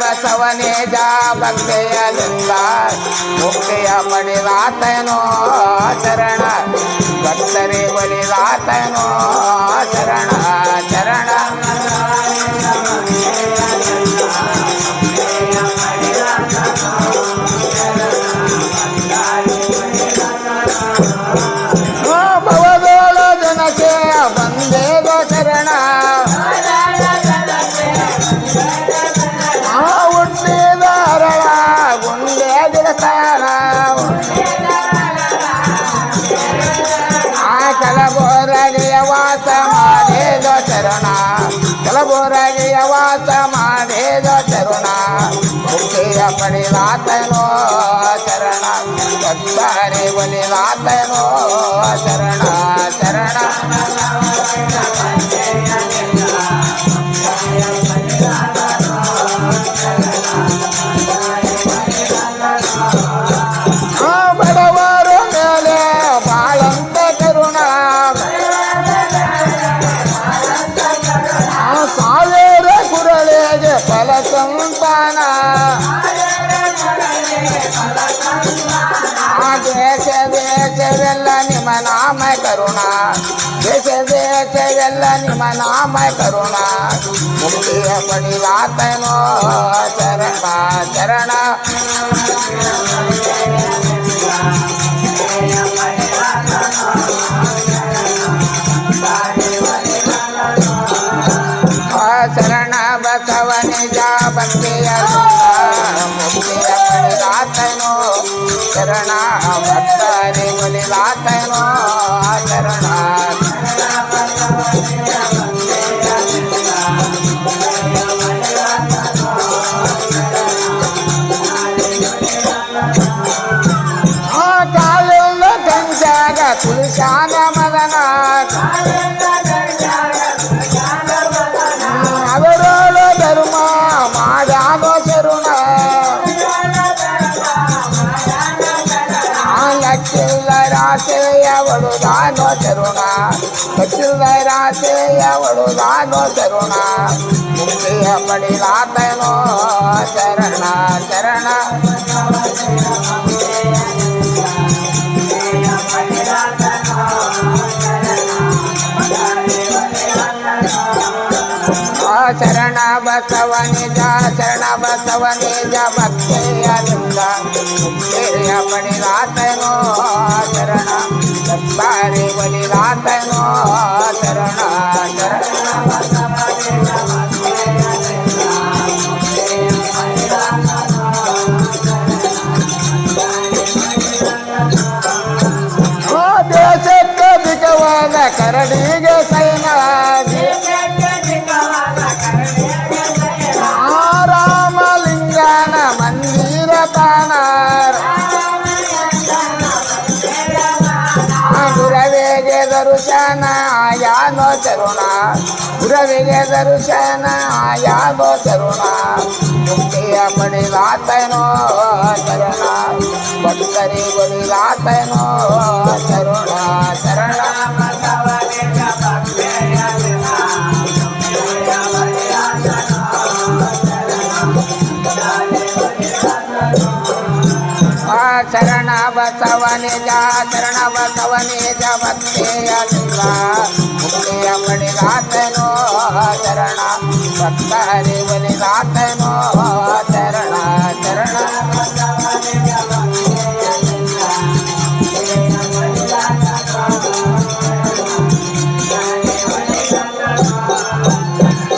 ಬಸವನೇ ಜಾ ಭಕ್ತೆಯಲಿಂಗ ಮುಕ್ತಿಯ ಪಡಿದಾತನೋ ಶರಣ ಭಕ್ತರೇ ಬಲಿದಾತನೋ बोरागे वाचा माने चरणा. मुखे पडिला तैनो चरणा. सत्तारे बलिला तैनो चरणा चरणा. సంపన దేశ దేశ వెళ్ళ నిమ నామ కరుణ. దేశ దేశ వెళ్ళ నిమ నామ కరుణ. ముక్తియ పడిలాతనో చరణ చరణ. ಶರಣ ಭಕ್ತರಿ ಬಲಿಲಾತನೋ ರಾಸೆಯ ಒಳುದಾನೋ ಶರುಣ ಲಕ್ಕಿಲ್ಲ ರಾಸೆಯ ಒಳುದಾನೋ ಶರುಣ ಮುಕ್ತಿಯ ಪಡಿಲಾತನೋ ಶರಣ ಶರಣ ಆ ಶರಣ ಬಸವನಿಜ ಶರಣ ಬಸವನಿಜ ಭಕ್ತಿಯಲಿಂಗ ಮುಕ್ತಿಯ ಪಡಿಲಾತನೋ ಶರಣ ಸತ್ತಾರಿ करणी ದರ್ಶನ ಯಾನೋ ತರುಣ ಗುರವಿಗೆ ದರ್ಶನ ಯಾನೋ ತರುಣ ಮುಕ್ತಿಯ ಪಡಿಲಾತನೋ ಶರಣ ಭಕ್ತರಿ शरण बसवने जा शरण बसवने जा भक्तेया तुला मुक्तेया मणे गात नो शरण भक्त हरे वने गात नो शरणा